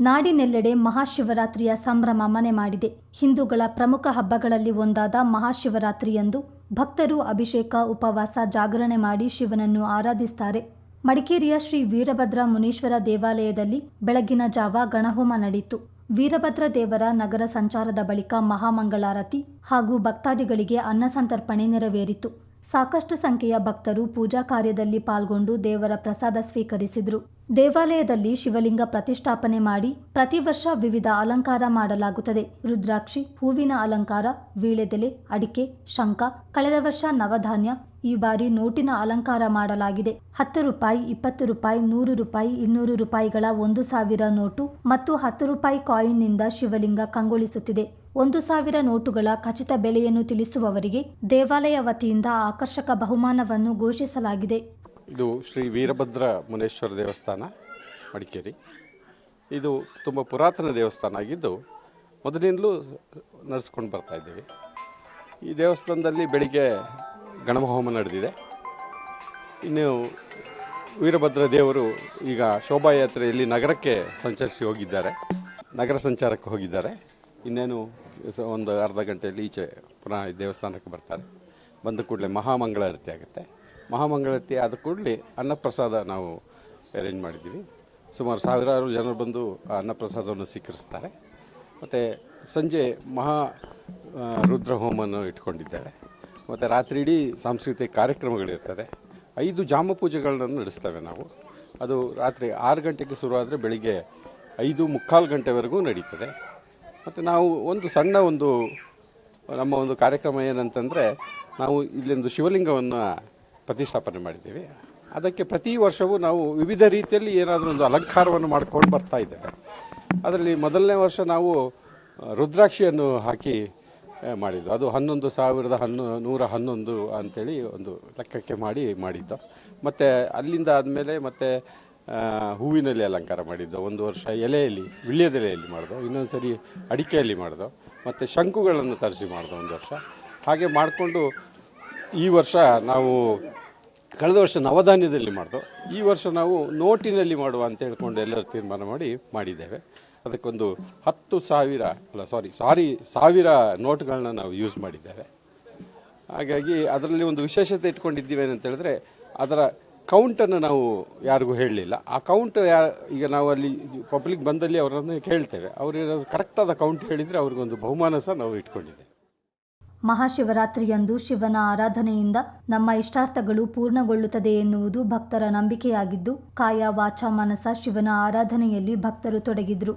ನಾಡಿನೆಲ್ಲೆಡೆ ಮಹಾಶಿವರಾತ್ರಿಯ ಸಂಭ್ರಮ ಮನೆ ಮಾಡಿದೆ. ಹಿಂದೂಗಳ ಪ್ರಮುಖ ಹಬ್ಬಗಳಲ್ಲಿ ಒಂದಾದ ಮಹಾಶಿವರಾತ್ರಿಯಂದು ಭಕ್ತರು ಅಭಿಷೇಕ, ಉಪವಾಸ, ಜಾಗರಣೆ ಮಾಡಿ ಶಿವನನ್ನು ಆರಾಧಿಸುತ್ತಾರೆ ಮಡಿಕೇರಿಯ ಶ್ರೀ ವೀರಭದ್ರ ಮುನೀಶ್ವರ ದೇವಾಲಯದಲ್ಲಿ ಬೆಳಗಿನ ಜಾವ ಗಣಹೋಮ ನಡೆಯಿತು. ವೀರಭದ್ರ ದೇವರ ನಗರ ಸಂಚಾರದ ಬಳಿಕ ಮಹಾಮಂಗಳಾರತಿ ಹಾಗೂ ಭಕ್ತಾದಿಗಳಿಗೆ ಅನ್ನಸಂತರ್ಪಣೆ ನೆರವೇರಿತು. ಸಾಕಷ್ಟು ಸಂಖ್ಯೆಯ ಭಕ್ತರು ಪೂಜಾ ಕಾರ್ಯದಲ್ಲಿ ಪಾಲ್ಗೊಂಡು ದೇವರ ಪ್ರಸಾದ ಸ್ವೀಕರಿಸಿದರು. ದೇವಾಲಯದಲ್ಲಿ ಶಿವಲಿಂಗ ಪ್ರತಿಷ್ಠಾಪನೆ ಮಾಡಿ ಪ್ರತಿ ವರ್ಷ ವಿವಿಧ ಅಲಂಕಾರ ಮಾಡಲಾಗುತ್ತದೆ. ರುದ್ರಾಕ್ಷಿ, ಹೂವಿನ ಅಲಂಕಾರ ವೀಳೆದೆಲೆ ಅಡಿಕೆ, ಶಂಖ, ಕಳೆದ ವರ್ಷ ನವಧಾನ್ಯ ಈ ಬಾರಿ ನೋಟಿನ ಅಲಂಕಾರ ಮಾಡಲಾಗಿದೆ. ಹತ್ತು ರೂಪಾಯಿ, ಇಪ್ಪತ್ತು ರೂಪಾಯಿ, ನೂರು ರೂಪಾಯಿ, ಇನ್ನೂರು ರೂಪಾಯಿಗಳ ಒಂದು ಸಾವಿರ ನೋಟು ಮತ್ತು ಹತ್ತು ರೂಪಾಯಿ ಕಾಯಿನ್ನಿಂದ ಶಿವಲಿಂಗ ಕಂಗೊಳಿಸುತ್ತಿದೆ. ಒಂದು ಸಾವಿರ ನೋಟುಗಳ ಖಚಿತ ಬೆಲೆಯನ್ನು ತಿಳಿಸುವವರಿಗೆ ದೇವಾಲಯ ವತಿಯಿಂದ ಆಕರ್ಷಕ ಬಹುಮಾನವನ್ನು ಘೋಷಿಸಲಾಗಿದೆ. ಇದು ಶ್ರೀ ವೀರಭದ್ರ ಮುನೇಶ್ವರ ದೇವಸ್ಥಾನ, ಮಡಿಕೇರಿ. ಇದು ತುಂಬ ಪುರಾತನ ದೇವಸ್ಥಾನ ಆಗಿದ್ದು, ಮೊದಲಿಂದಲೂ ನಡೆಸ್ಕೊಂಡು ಬರ್ತಾ ಇದ್ದೀವಿ. ಈ ದೇವಸ್ಥಾನದಲ್ಲಿ ಬೆಳಿಗ್ಗೆ ಗಣಮಹೋಮ ನಡೆದಿದೆ. ಇನ್ನು ವೀರಭದ್ರ ದೇವರು ಈಗ ಶೋಭಾಯಾತ್ರೆಯಲ್ಲಿ ನಗರಕ್ಕೆ ಸಂಚರಿಸಿ ಹೋಗಿದ್ದಾರೆ. ನಗರ ಸಂಚಾರಕ್ಕೆ ಹೋಗಿದ್ದಾರೆ. ಇನ್ನೇನು ಒಂದು ಅರ್ಧ ಗಂಟೆಯಲ್ಲಿ ಈಚೆ ಪುನಃ ದೇವಸ್ಥಾನಕ್ಕೆ ಬರ್ತಾರೆ. ಬಂದ ಕೂಡಲೇ ಮಹಾಮಂಗಳಾರತಿ ಆಗುತ್ತೆ. ಮಹಾಮಂಗಳಾರತಿ ಆದ ಕೂಡಲೇ ಅನ್ನಪ್ರಸಾದ ನಾವು ಅರೇಂಜ್ ಮಾಡಿದ್ದೀವಿ. ಸುಮಾರು ಸಾವಿರಾರು ಜನರು ಬಂದು ಆ ಅನ್ನಪ್ರಸಾದವನ್ನು ಸ್ವೀಕರಿಸ್ತಾರೆ. ಮತ್ತು ಸಂಜೆ ಮಹಾ ರುದ್ರ ಹೋಮವನ್ನು ಇಟ್ಕೊಂಡಿದ್ದಾರೆ. ಮತ್ತು ರಾತ್ರಿ ಇಡೀ ಸಾಂಸ್ಕೃತಿಕ ಕಾರ್ಯಕ್ರಮಗಳಿರ್ತದೆ. ಐದು ಜಾಮ ಪೂಜೆಗಳನ್ನು ನಡೆಸ್ತೇವೆ ನಾವು. ಅದು ರಾತ್ರಿ ಆರು ಗಂಟೆಗೆ ಶುರುವಾದರೆ ಬೆಳಿಗ್ಗೆ ಐದು ಮುಕ್ಕಾಲು ಗಂಟೆವರೆಗೂ ನಡೀತದೆ. ಮತ್ತು ನಾವು ಒಂದು ಸಣ್ಣ ಒಂದು, ನಮ್ಮ ಒಂದು ಕಾರ್ಯಕ್ರಮ ಏನಂತಂದರೆ, ನಾವು ಇಲ್ಲೊಂದು ಶಿವಲಿಂಗವನ್ನು ಪ್ರತಿಷ್ಠಾಪನೆ ಮಾಡಿದ್ದೀವಿ. ಅದಕ್ಕೆ ಪ್ರತಿ ವರ್ಷವೂ ನಾವು ವಿವಿಧ ರೀತಿಯಲ್ಲಿ ಏನಾದರೂ ಒಂದು ಅಲಂಕಾರವನ್ನು ಮಾಡ್ಕೊಂಡು ಬರ್ತಾ ಇದ್ದೇವೆ. ಅದರಲ್ಲಿ ಮೊದಲನೇ ವರ್ಷ ನಾವು ರುದ್ರಾಕ್ಷಿಯನ್ನು ಹಾಕಿ ಮಾಡಿದ್ದು. ಅದು ಹನ್ನೊಂದು ಸಾವಿರದ ಹನ್ನೊ, ನೂರ ಹನ್ನೊಂದು ಅಂಥೇಳಿ ಒಂದು ಲೆಕ್ಕಕ್ಕೆ ಮಾಡಿ ಮಾಡಿದ್ದು. ಮತ್ತು ಅಲ್ಲಿಂದ ಆದಮೇಲೆ ಮತ್ತೆ ಹೂವಿನಲ್ಲಿ ಅಲಂಕಾರ ಮಾಡಿದ್ದು, ಒಂದು ವರ್ಷ ಎಲೆಯಲ್ಲಿ ವಿಳ್ಯದೆಲೆಯಲ್ಲಿ ಮಾಡಿದೋ ಇನ್ನೊಂದು ಸರಿ ಅಡಿಕೆಯಲ್ಲಿ ಮಾಡಿದೋ, ಮತ್ತು ಶಂಕುಗಳನ್ನು ತರಿಸಿ ಮಾಡಿದೋ ಒಂದು ವರ್ಷ. ಹಾಗೆ ಮಾಡಿಕೊಂಡು ಈ ವರ್ಷ ನಾವು ಕಳೆದ ವರ್ಷ ನವಧಾನ್ಯದಲ್ಲಿ ಮಾಡಿದೋ, ಈ ವರ್ಷ ನಾವು ನೋಟಿನಲ್ಲಿ ಮಾಡುವ ಅಂತ ಹೇಳ್ಕೊಂಡು ಎಲ್ಲರೂ ತೀರ್ಮಾನ ಮಾಡಿ ಮಾಡಿದ್ದೇವೆ. ಅದಕ್ಕೊಂದು ಹತ್ತು ಸಾವಿರ, ಅಲ್ಲ ಸಾರಿ ಸಾರಿ, ಸಾವಿರ ನೋಟ್ಗಳನ್ನ ನಾವು ಯೂಸ್ ಮಾಡಿದ್ದೇವೆ. ಹಾಗಾಗಿ ಅದರಲ್ಲಿ ಒಂದು ವಿಶೇಷತೆ ಇಟ್ಕೊಂಡಿದ್ದೀವಿ ಏನಂತ ಹೇಳಿದ್ರೆ, ಅದರ ಕೌಂಟನ್ನು ನಾವು ಯಾರಿಗೂ ಹೇಳಲಿಲ್ಲ. ಆ ಕೌಂಟ್ ಯಾ, ಈಗ ನಾವು ಅಲ್ಲಿ ಪಬ್ಲಿಕ್ ಬಂದಲ್ಲಿ ಅವರನ್ನು ಕೇಳ್ತೇವೆ. ಅವರು ಕರೆಕ್ಟಾದ ಕೌಂಟ್ ಹೇಳಿದರೆ ಅವ್ರಿಗೊಂದು ಬಹುಮಾನ ಸಹ ನಾವು ಇಟ್ಕೊಂಡಿದ್ದೇವೆ. ಮಹಾಶಿವರಾತ್ರಿಯಂದು ಶಿವನ ಆರಾಧನೆಯಿಂದ ನಮ್ಮ ಇಷ್ಟಾರ್ಥಗಳು ಪೂರ್ಣಗೊಳ್ಳುತ್ತದೆ ಎನ್ನುವುದು ಭಕ್ತರ ನಂಬಿಕೆಯಾಗಿದ್ದು, ಕಾಯ ವಾಚ ಮನಸ ಶಿವನ ಆರಾಧನೆಯಲ್ಲಿ ಭಕ್ತರು ತೊಡಗಿದ್ರು.